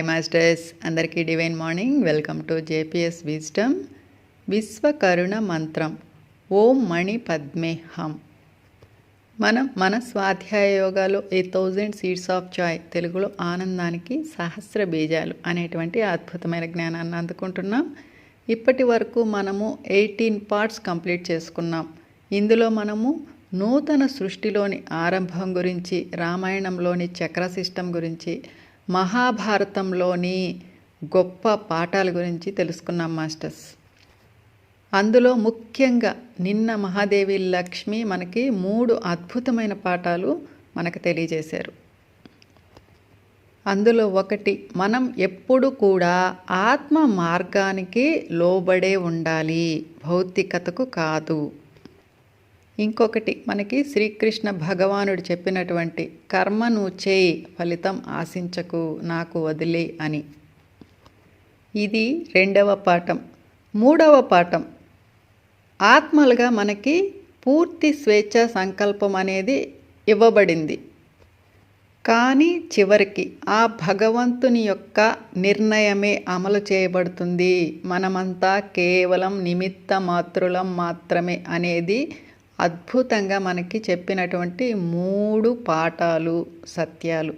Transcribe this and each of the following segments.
Hi masters అందరికీ divine morning welcome to JPS wisdom Vishwakaruna మంత్రం. ఓం మణి పద్మేహం మనం మన స్వాధ్యాయ యోగాలో a thousand seeds of joy తెలుగులో ఆనందానికి సహస్ర బీజాలు అనేటువంటి అద్భుతమైన జ్ఞానాన్ని అందుకుంటున్నాం. ఇప్పటి వరకు మనము ఎయిటీన్ పార్ట్స్ కంప్లీట్ చేసుకున్నాం. ఇందులో మనము నూతన సృష్టిలోని ఆరంభం గురించి రామాయణంలోని చక్ర సిస్టమ్ గురించి మహాభారతంలోని గొప్ప పాఠాల గురించి తెలుసుకున్నాం మాస్టర్స్. అందులో ముఖ్యంగా నిన్న మహాదేవి లక్ష్మి మనకి మూడు అద్భుతమైన పాఠాలు మనకు తెలియజేశారు. అందులో ఒకటి మనం ఎప్పుడు కూడా ఆత్మ మార్గానికి లోబడే ఉండాలి భౌతికతకు కాదు. ఇంకొకటి మనకి శ్రీకృష్ణ భగవానుడు చెప్పినటువంటి కర్మ నువ్వు చేయి ఫలితం ఆశించకు నాకు వదిలే అని. ఇది రెండవ పాఠం. మూడవ పాఠం. ఆత్మలుగా మనకి పూర్తి స్వేచ్ఛ సంకల్పం అనేది ఇవ్వబడింది. కానీ చివరికి ఆ భగవంతుని యొక్క నిర్ణయమే అమలు చేయబడుతుంది. మనమంతా కేవలం నిమిత్త మాతృలం మాత్రమే అనేది అద్భుతంగా మనకి చెప్పినటువంటి మూడు పాఠాలు సత్యాలు.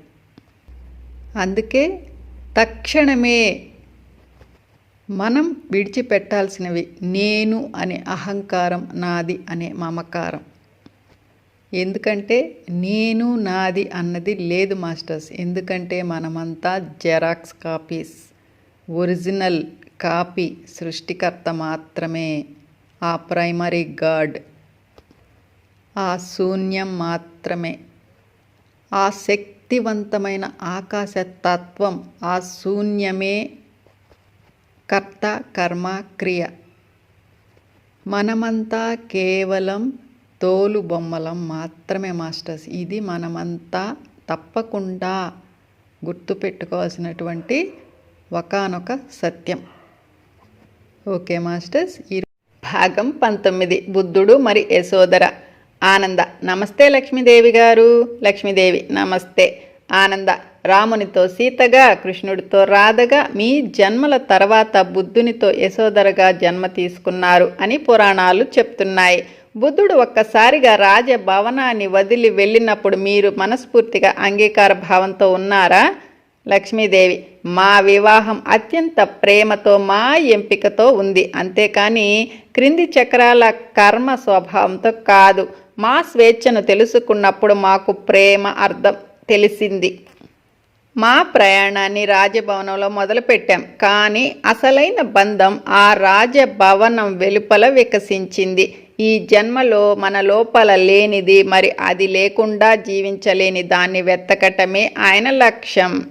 అందుకే తక్షణమే మనం విడిచిపెట్టాల్సినవి నేను అనే అహంకారం నాది అనే మమకారం. ఎందుకంటే నేను నాది అన్నది లేదు మాస్టర్స్. ఎందుకంటే మనమంతా జెరాక్స్ కాపీస్ ఒరిజినల్ కాపీ సృష్టికర్త మాత్రమే. ఆ ప్రైమరీ గాడ్ ఆ శూన్యం మాత్రమే. ఆ శక్తివంతమైన ఆకాశ తత్వం ఆ శూన్యమే కర్త కర్మ క్రియ. మనమంతా కేవలం తోలు బొమ్మలం మాత్రమే మాస్టర్స్. ఇది మనమంతా తప్పకుండా గుర్తుపెట్టుకోవాల్సినటువంటి ఒకనొక సత్యం. Okay masters. ఈ భాగం పంతొమ్మిది. బుద్ధుడు మరి యశోదర ఆనంద. నమస్తే లక్ష్మీదేవి గారు. లక్ష్మీదేవి నమస్తే. ఆనంద. రామునితో సీతగా కృష్ణుడితో రాధగా మీ జన్మల తర్వాత బుద్ధునితో యశోదరగా జన్మ తీసుకున్నారు అని పురాణాలు చెప్తున్నాయి. బుద్ధుడు ఒక్కసారిగా రాజభవనాన్ని వదిలి వెళ్ళినప్పుడు మీరు మనస్ఫూర్తిగా అంగీకార భావంతో ఉన్నారా? లక్ష్మీదేవి మా వివాహం అత్యంత ప్రేమతో మా ఎంపికతో ఉంది. అంతేకాని క్రింది చక్రాల కర్మ స్వభావంతో కాదు. మా స్వేచ్ఛను తెలుసుకున్నప్పుడు మాకు ప్రేమ అర్థం తెలిసింది. మా ప్రయాణాన్ని రాజభవనంలో మొదలుపెట్టాం. కానీ అసలైన బంధం ఆ రాజభవనం వెలుపల వికసించింది. ఈ జన్మలో మన లోపల లేనిది మరి అది లేకుండా జీవించలేని దాన్ని వెతకటమే ఆయన లక్ష్యం.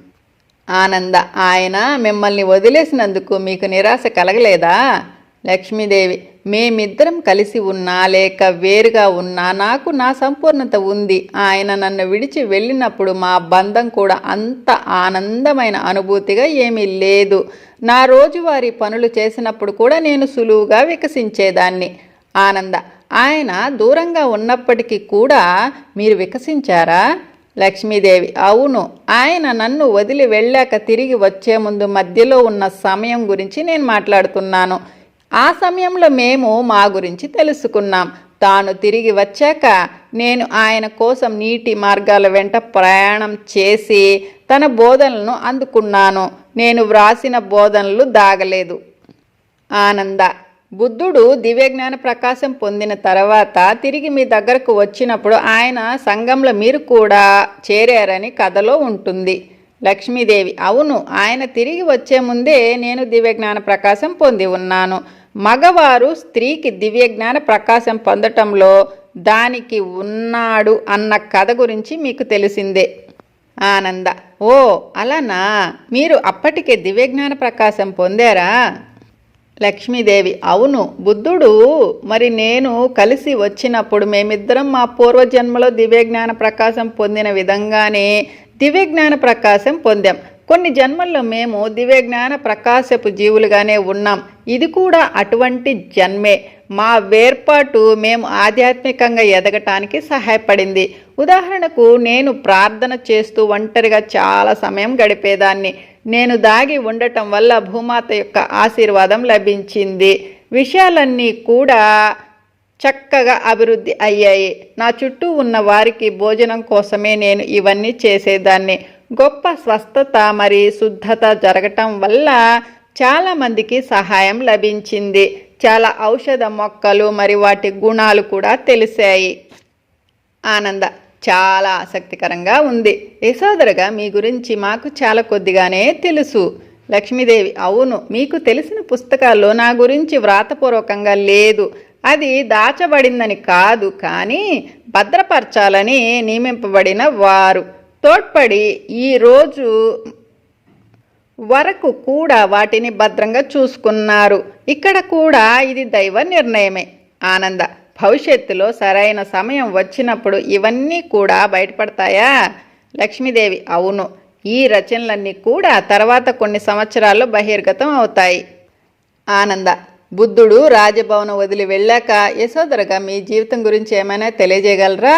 ఆనంద ఆయన మిమ్మల్ని వదిలేసినందుకు మీకు నిరాశ కలగలేదా? లక్ష్మీదేవి మేమిద్దరం కలిసి ఉన్నా లేక వేరుగా ఉన్నా నాకు నా సంపూర్ణత ఉంది. ఆయన నన్ను విడిచి వెళ్ళినప్పుడు మా బంధం కూడా అంత ఆనందమైన అనుభూతిగా ఏమీ లేదు. నా రోజువారీ పనులు చేసినప్పుడు కూడా నేను సులువుగా వికసించేదాన్ని. ఆనంద ఆయన దూరంగా ఉన్నప్పటికీ కూడా మీరు వికసించారా? లక్ష్మీదేవి అవును. ఆయన నన్ను వదిలి వెళ్ళాక తిరిగి వచ్చే ముందు మధ్యలో ఉన్న సమయం గురించి నేను మాట్లాడుతున్నాను. ఆ సమయంలో మేము మా గురించి తెలుసుకున్నాం. తాను తిరిగి వచ్చాక నేను ఆయన కోసం నీటి మార్గాల వెంట ప్రయాణం చేసి తన బోధనలను అందుకున్నాను. నేను వ్రాసిన బోధనలు దాగలేదు. ఆనంద బుద్ధుడు దివ్యజ్ఞాన ప్రకాశం పొందిన తర్వాత తిరిగి మీ దగ్గరకు వచ్చినప్పుడు ఆయన సంఘంలో మీరు కూడా చేరారని కథలో ఉంటుంది. లక్ష్మీదేవి అవును ఆయన తిరిగి వచ్చే ముందే నేను దివ్యజ్ఞాన ప్రకాశం పొంది ఉన్నాను. మగవారు స్త్రీకి దివ్యజ్ఞాన ప్రకాశం పొందటంలో దానికి ఉన్నాడు అన్న కథ గురించి మీకు తెలిసిందే. ఆనంద ఓ అలానా? మీరు అప్పటికే దివ్యజ్ఞాన ప్రకాశం పొందారా? లక్ష్మీదేవి అవును బుద్ధుడు. మరి నేను కలిసి వచ్చినప్పుడు మేమిద్దరం మా పూర్వజన్మలో దివ్యజ్ఞాన ప్రకాశం పొందిన విధంగానే దివ్యజ్ఞాన ప్రకాశం పొందాం. కొన్ని జన్మల్లో మేము దివ్యజ్ఞాన ప్రకాశపు జీవులుగానే ఉన్నాం. ఇది కూడా అటువంటి జన్మే. మా వేర్పాటు మేము ఆధ్యాత్మికంగా ఎదగటానికి సహాయపడింది. ఉదాహరణకు నేను ప్రార్థన చేస్తూ ఒంటరిగా చాలా సమయం గడిపేదాన్ని. నేను దాగి ఉండటం వల్ల భూమాత యొక్క ఆశీర్వాదం లభించింది. విషయాలన్నీ కూడా చక్కగా అభివృద్ధి అయ్యాయి. నా చుట్టూ ఉన్న వారికి భోజనం కోసమే నేను ఇవన్నీ చేసేదాన్ని. గొప్ప స్వస్థత మరియు శుద్ధత జరగటం వల్ల చాలామందికి సహాయం లభించింది. చాలా ఔషధ మొక్కలు మరి వాటి గుణాలు కూడా తెలిసాయి. ఆనంద చాలా ఆసక్తికరంగా ఉంది. యశోదరగా మీ గురించి మాకు చాలా కొద్దిగానే తెలుసు. లక్ష్మీదేవి అవును మీకు తెలిసిన పుస్తకాల్లో నా గురించి వ్రాతపూర్వకంగా లేదు. అది దాచబడిందని కాదు కానీ భద్రపరచాలని నియమింపబడిన వారు. తోడ్పడి ఈరోజు వరకు కూడా వాటిని భద్రంగా చూసుకున్నారు. ఇక్కడ కూడా ఇది దైవ నిర్ణయమే. ఆనంద భవిష్యత్తులో సరైన సమయం వచ్చినప్పుడు ఇవన్నీ కూడా బయటపడతాయా? లక్ష్మీదేవి అవును. ఈ రచనలన్నీ కూడా తర్వాత కొన్ని సంవత్సరాల్లో బహిర్గతం అవుతాయి. ఆనంద బుద్ధుడు రాజభవనం వదిలి వెళ్ళాక యశోదరగా మీ జీవితం గురించి ఏమైనా తెలియజేయగలరా?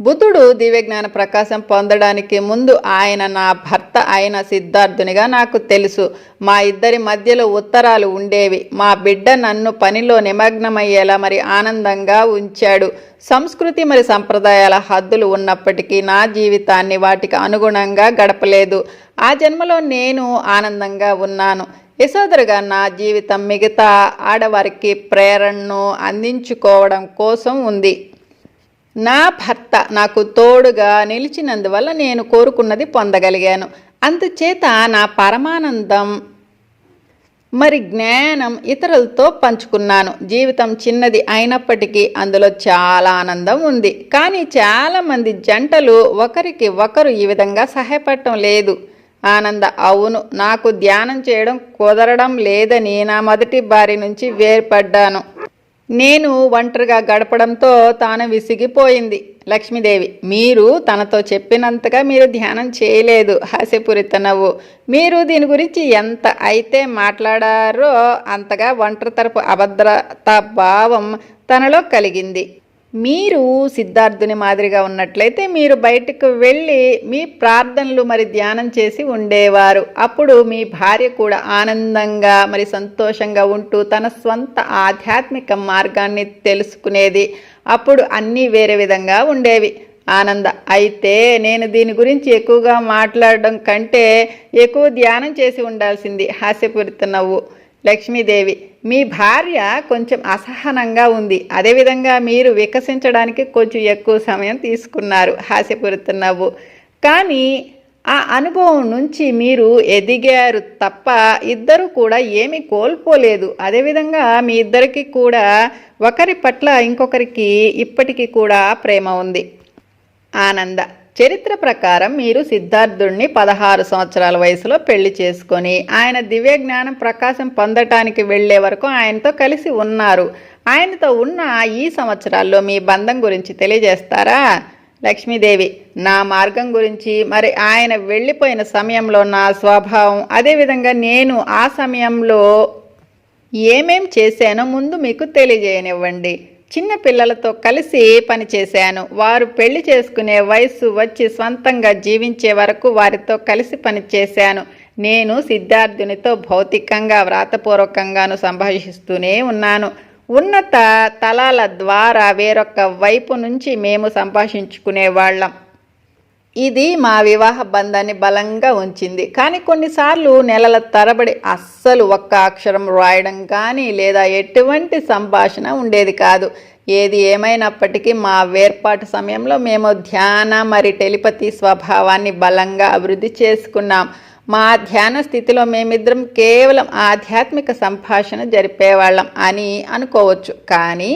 బుద్ధుడు దివ్యజ్ఞాన ప్రకాశం పొందడానికి ముందు ఆయన నా భర్త అయిన సిద్ధార్థునిగా నాకు తెలుసు. మా ఇద్దరి మధ్యలో ఉత్తరాలు ఉండేవి. మా బిడ్డ నన్ను పనిలో నిమగ్నమయ్యేలా మరి ఆనందంగా ఉంచాడు. సంస్కృతి మరి సంప్రదాయాల హద్దులు ఉన్నప్పటికీ నా జీవితాన్ని వాటికి అనుగుణంగా గడపలేదు. ఆ జన్మలో నేను ఆనందంగా ఉన్నాను. యశోదరుగా నా జీవితం మిగతా ఆడవారికి ప్రేరణను అందించుకోవడం కోసం ఉంది. నా భర్త నాకు తోడుగా నిలిచినందువల్ల నేను కోరుకున్నది పొందగలిగాను. అందుచేత నా పరమానందం మరి జ్ఞానం ఇతరులతో పంచుకున్నాను. జీవితం చిన్నది అయినప్పటికీ అందులో చాలా ఆనందం ఉంది. కానీ చాలామంది జంటలు ఒకరికి ఒకరు ఈ విధంగా సహాయపడటం లేదు. ఆనంద అవును నాకు ధ్యానం చేయడం కుదరడం లేదని నా మొదటి భార్య నుంచి వేర్పడ్డాను. నేను ఒంటరిగా గడపడంతో తాను విసిగిపోయింది. లక్ష్మీదేవి మీరు తనతో చెప్పినంతగా మీరు ధ్యానం చేయలేదు. హాస్యపూరిత నవ్వు. మీరు దీని గురించి ఎంత అయితే మాట్లాడారో అంతగా ఒంటరి తరపు అభద్రత భావం తనలో కలిగింది. మీరు సిద్ధార్థుని మాదిరిగా ఉన్నట్లయితే మీరు బయటకు వెళ్ళి మీ ప్రార్థనలు మరి ధ్యానం చేసి ఉండేవారు. అప్పుడు మీ భార్య కూడా ఆనందంగా మరి సంతోషంగా ఉంటూ తన స్వంత ఆధ్యాత్మిక మార్గాన్ని తెలుసుకునేది. అప్పుడు అన్నీ వేరే విధంగా ఉండేవి. ఆనంద అయితే నేను దీని గురించి ఎక్కువగా మాట్లాడడం కంటే ఎక్కువ ధ్యానం చేసి ఉండాల్సింది హాస్యపూరిత నవ్వు. లక్ష్మీదేవి మీ భార్య కొంచెం అసహనంగా ఉంది. అదేవిధంగా మీరు వికసించడానికి కొంచెం ఎక్కువ సమయం తీసుకున్నారు. హాస్యపురుతున్నావు కానీ ఆ అనుభవం నుంచి మీరు ఎదిగారు తప్ప ఇద్దరు కూడా ఏమీ కోల్పోలేదు. అదేవిధంగా మీ ఇద్దరికి కూడా ఒకరి పట్ల ఇంకొకరికి ఇప్పటికీ కూడా ప్రేమ ఉంది. ఆనంద చరిత్ర ప్రకారం మీరు సిద్ధార్థుడిని పదహారు సంవత్సరాల వయసులో పెళ్ళి చేసుకొని ఆయన దివ్య జ్ఞానం ప్రకాశం పొందటానికి వెళ్ళే వరకు ఆయనతో కలిసి ఉన్నారు. ఆయనతో ఉన్న ఈ సంవత్సరాల్లో మీ బంధం గురించి తెలియజేస్తారా? లక్ష్మీదేవి నా మార్గం గురించి మరి ఆయన వెళ్ళిపోయిన సమయంలో నా స్వభావం అదేవిధంగా నేను ఆ సమయంలో ఏమేం చేశానో ముందు మీకు తెలియజేయనివ్వండి. చిన్న పిల్లలతో కలిసి పనిచేశాను వారు పెళ్ళి చేసుకునే వయస్సు వచ్చి స్వంతంగా జీవించే వరకు వారితో కలిసి పనిచేశాను నేను సిద్ధార్థునితో భౌతికంగా వ్రాతపూర్వకంగాను సంభాషిస్తూనే ఉన్నాను. ఉన్నత తలాల ద్వారా వేరొక వైపు నుంచి మేము సంభాషించుకునే వాళ్ళం. ఇది మా వివాహ బంధాన్ని బలంగా ఉంచింది. కానీ కొన్నిసార్లు నెలల తరబడి అస్సలు ఒక్క అక్షరం రాయడం కానీ లేదా ఎటువంటి సంభాషణ ఉండేది కాదు. ఏది ఏమైనప్పటికీ మా వేర్పాటు సమయంలో మేము ధ్యాన మరి టెలిపతి స్వభావాన్ని బలంగా అభివృద్ధి చేసుకున్నాం. మా ధ్యాన స్థితిలో మేమిద్దరం కేవలం ఆధ్యాత్మిక సంభాషణ జరిపేవాళ్ళం అని అనుకోవచ్చు. కానీ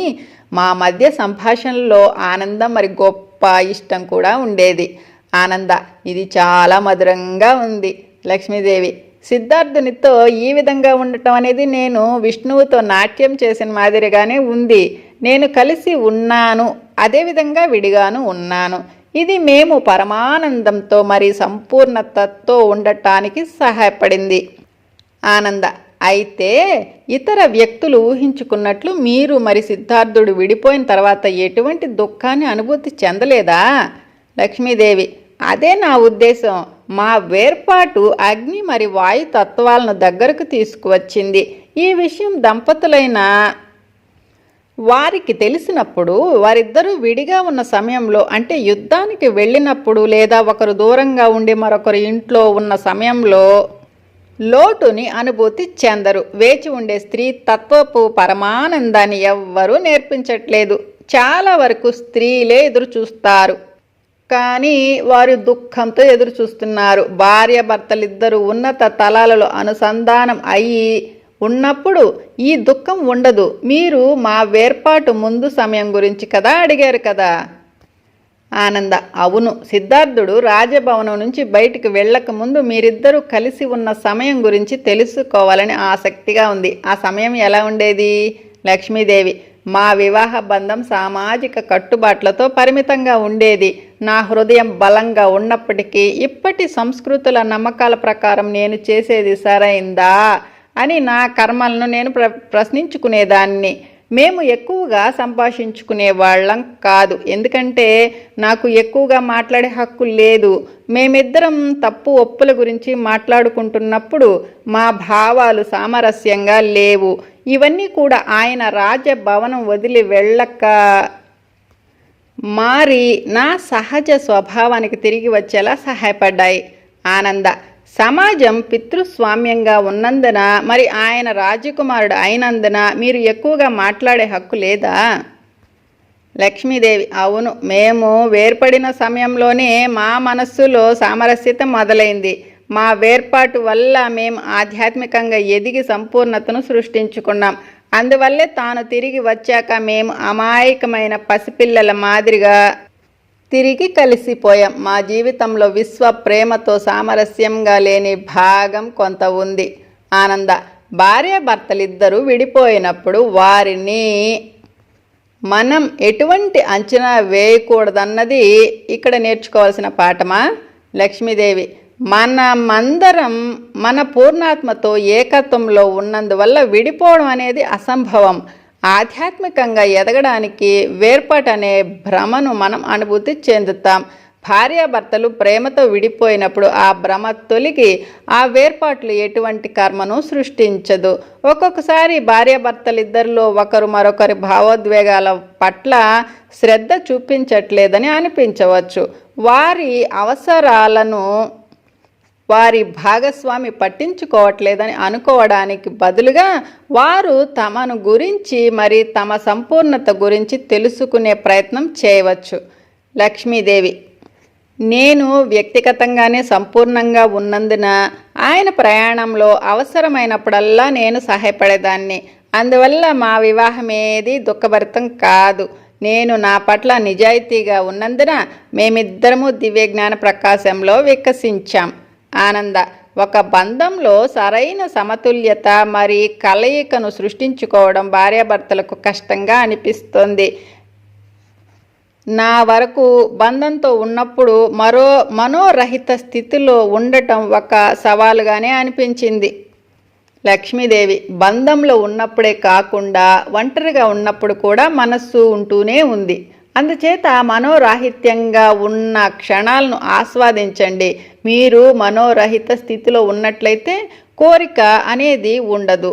మా మధ్య సంభాషణలో ఆనందం మరి గొప్ప ఇష్టం కూడా ఉండేది. ఆనంద. ఇది చాలా మధురంగా ఉంది లక్ష్మీదేవి. సిద్ధార్థునితో ఈ విధంగా ఉండటం అనేది నేను విష్ణువుతో నాట్యం చేసిన మాదిరిగానే ఉంది. నేను కలిసి ఉన్నాను అదేవిధంగా విడిగాను ఉన్నాను. ఇది మేము పరమానందంతో మరి సంపూర్ణతతో ఉండటానికి సహాయపడింది. ఆనంద. అయితే ఇతర వ్యక్తులు ఊహించుకున్నట్లు మీరు మరి సిద్ధార్థుడు విడిపోయిన తర్వాత ఎటువంటి దుఃఖాన్ని అనుభూతి చెందలేదా? లక్ష్మీదేవి. అదే నా ఉద్దేశం. మా వేర్పాటు అగ్ని మరి వాయు తత్వాలను దగ్గరకు తీసుకువచ్చింది. ఈ విషయం దంపతులైన వారికి తెలిసినప్పుడు వారిద్దరూ విడిగా ఉన్న సమయంలో అంటే యుద్ధానికి వెళ్ళినప్పుడు లేదా ఒకరు దూరంగా ఉండి మరొకరు ఇంట్లో ఉన్న సమయంలో లోటుని అనుభూతి చెందరు. వేచి ఉండే స్త్రీ తత్వపు పరమానందాన్ని ఎవ్వరూ నేర్పించట్లేదు. చాలా వరకు స్త్రీలే ఎదురు చూస్తారు కానీ వారు దుఃఖంతో ఎదురు చూస్తున్నారు భార్య భర్తలిద్దరూ ఉన్నత తలాలలో అనుసంధానం అయ్యి ఉన్నప్పుడు ఈ దుఃఖం ఉండదు. మీరు మా వేర్పాటు ముందు సమయం గురించి కదా అడిగారు కదా? ఆనంద అవును. సిద్ధార్థుడు రాజభవనం నుంచి బయటికి వెళ్ళక ముందు మీరిద్దరూ కలిసి ఉన్న సమయం గురించి తెలుసుకోవాలని ఆసక్తిగా ఉంది. ఆ సమయం ఎలా ఉండేది? లక్ష్మీదేవి మా వివాహ బంధం సామాజిక కట్టుబాట్లతో పరిమితంగా ఉండేది. నా హృదయం బలంగా ఉన్నప్పటికీ ఇప్పటి సంస్కృతుల నమ్మకాల ప్రకారం నేను చేసేది సరైందా అని నా కర్మలను నేను ప్ర ప్రశ్నించుకునేదాన్ని. మేము ఎక్కువగా సంభాషించుకునే వాళ్ళం కాదు. ఎందుకంటే నాకు ఎక్కువగా మాట్లాడే హక్కు లేదు. మేమిద్దరం తప్పు ఒప్పుల గురించి మాట్లాడుకుంటున్నప్పుడు మా భావాలు సామరస్యంగా లేవు. ఇవన్నీ కూడా ఆయన రాజభవనం వదిలి వెళ్ళక మారి నా సహజ స్వభావానికి తిరిగి వచ్చేలా సహాయపడ్డాయి. ఆనంద సమాజం పితృస్వామ్యంగా ఉన్నందున మరి ఆయన రాజకుమారుడు అయినందున మీరు ఎక్కువగా మాట్లాడే హక్కు లేదా? లక్ష్మీదేవి అవును మేము వేర్పడిన సమయంలోనే మా మనస్సులో సామరస్యత మొదలైంది. మా వేర్పాటు వల్ల మేము ఆధ్యాత్మికంగా ఎదిగి సంపూర్ణతను సృష్టించుకున్నాం. అందువల్లే తాను తిరిగి వచ్చాక మేము అమాయకమైన పసిపిల్లల మాదిరిగా తిరిగి కలిసిపోయాం. మా జీవితంలో విశ్వ ప్రేమతో సామరస్యంగా లేని భాగం కొంత ఉంది. ఆనంద భార్యాభర్తలిద్దరూ విడిపోయినప్పుడు వారిని మనం ఎటువంటి అంచనా వేయకూడదన్నది ఇక్కడ నేర్చుకోవాల్సిన పాఠమా? లక్ష్మీదేవి మనమందరం మన పూర్ణాత్మతో ఏకత్వంలో ఉన్నందువల్ల విడిపోవడం అనేది అసంభవం. ఆధ్యాత్మికంగా ఎదగడానికి వేర్పాటు అనే భ్రమను మనం అనుభూతి చెందుతాం. భార్యాభర్తలు ప్రేమతో విడిపోయినప్పుడు ఆ భ్రమ తొలగి ఆ వేర్పాట్లు ఎటువంటి కర్మను సృష్టించదు. ఒక్కొక్కసారి భార్యాభర్తలిద్దరిలో ఒకరు మరొకరి భావోద్వేగాల పట్ల శ్రద్ధ చూపించట్లేదని అనిపించవచ్చు. వారి అవసరాలను వారి భాగస్వామి పట్టించుకోవట్లేదని అనుకోవడానికి బదులుగా వారు తమను గురించి మరి తమ సంపూర్ణత గురించి తెలుసుకునే ప్రయత్నం చేయవచ్చు. లక్ష్మీదేవి నేను వ్యక్తిగతంగానే సంపూర్ణంగా ఉన్నందున ఆయన ప్రయాణంలో అవసరమైనప్పుడల్లా నేను సహాయపడేదాన్ని. అందువల్ల మా వివాహమేది దుఃఖభరితం కాదు. నేను నా పట్ల నిజాయితీగా ఉన్నందున మేమిద్దరము దివ్యజ్ఞాన ప్రకాశంలో వికసించాం. ఆనంద. ఒక బంధంలో సరైన సమతుల్యత మరి కలయికను సృష్టించుకోవడం భార్యాభర్తలకు కష్టంగా అనిపిస్తుంది. నా వరకు బంధంతో ఉన్నప్పుడు మరో మనోరహిత స్థితిలో ఉండటం ఒక సవాలుగానే అనిపించింది. లక్ష్మీదేవి బంధంలో ఉన్నప్పుడే కాకుండా ఒంటరిగా ఉన్నప్పుడు కూడా మనస్సు ఉంటూనే ఉంది. అందుచేత మనోరాహిత్యంగా ఉన్న క్షణాలను ఆస్వాదించండి. మీరు మనోరహిత స్థితిలో ఉన్నట్లయితే కోరిక అనేది ఉండదు.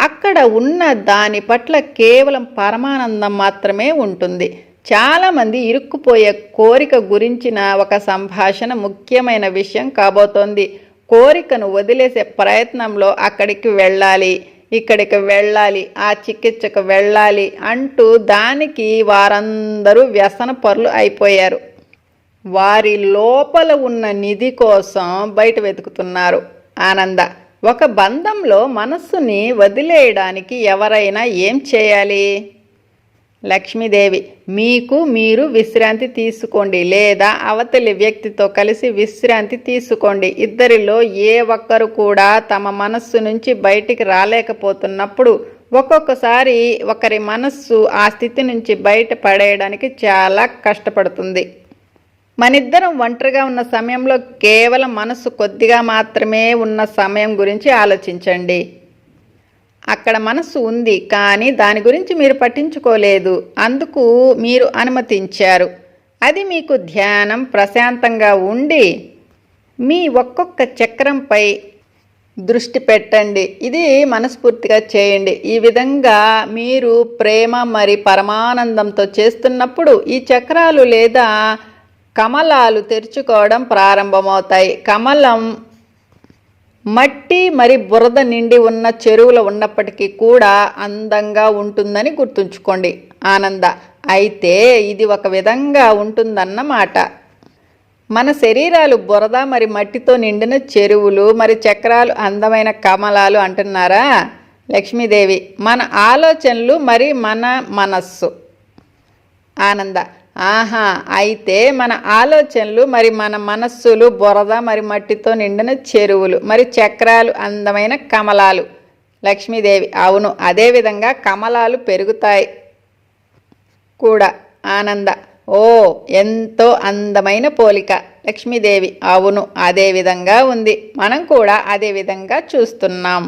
అక్కడ ఉన్న దాని పట్ల కేవలం పరమానందం మాత్రమే ఉంటుంది. చాలామంది ఇరుక్కుపోయే కోరిక గురించిన ఒక సంభాషణ ముఖ్యమైన విషయం కాబోతోంది. కోరికను వదిలేసే ప్రయత్నంలో అక్కడికి వెళ్ళాలి. ఇక్కడికి వెళ్ళాలి ఆ చికిత్సకు వెళ్ళాలి అంటూ దానికి వారందరూ వ్యసన పరులు అయిపోయారు. వారి లోపల ఉన్న నిధి కోసం బయట వెతుకుతున్నారు ఆనంద. ఒక బంధంలో మనస్సుని వదిలేయడానికి ఎవరైనా ఏం చేయాలి? లక్ష్మీదేవి మీకు మీరు విశ్రాంతి తీసుకోండి లేదా అవతలి వ్యక్తితో కలిసి విశ్రాంతి తీసుకోండి. ఇద్దరిలో ఏ ఒక్కరు కూడా తమ మనస్సు నుంచి బయటికి రాలేకపోతున్నప్పుడు ఒక్కొక్కసారి ఒకరి మనస్సు ఆ స్థితి నుంచి బయట పడేయడానికి చాలా కష్టపడుతుంది. మనిద్దరం ఒంటరిగా ఉన్న సమయంలో కేవలం మనసు కొద్దిగా మాత్రమే ఉన్న సమయం గురించి ఆలోచించండి. అక్కడ మనస్సు ఉంది కానీ దాని గురించి మీరు పట్టించుకోలేదు. అందుకు మీరు అనుమతించారు. అది మీకు ధ్యానం ప్రశాంతంగా ఉండి మీ ఒక్కొక్క చక్రంపై దృష్టి పెట్టండి. ఇది మనస్ఫూర్తిగా చేయండి. ఈ విధంగా మీరు ప్రేమ మరి పరమానందంతో చేస్తున్నప్పుడు ఈ చక్రాలు లేదా కమలాలు తెరుచుకోవడం ప్రారంభమవుతాయి. కమలం మట్టి మరి బురద నిండి ఉన్న చెరువులు ఉన్నప్పటికీ కూడా అందంగా ఉంటుందని గుర్తుంచుకోండి. ఆనంద అయితే ఇది ఒక విధంగా ఉంటుందన్నమాట. మన శరీరాలు బురద మరి మట్టితో నిండిన చెరువులు మరి చక్రాలు అందమైన కమలాలు అంటున్నారా? లక్ష్మీదేవి మన ఆలోచనలు మరి మన మనస్సు. ఆనంద ఆహా అయితే మన ఆలోచనలు మరి మన మనస్సులు బురద మరి మట్టితో నిండిన చెరువులు మరి చక్రాలు అందమైన కమలాలు. లక్ష్మీదేవి అవును అదేవిధంగా కమలాలు పెరుగుతాయి కూడా. ఆనంద ఓ ఎంతో అందమైన పోలిక. లక్ష్మీదేవి అవును అదే విధంగా ఉంది. మనం కూడా అదే విధంగా చూస్తున్నాం.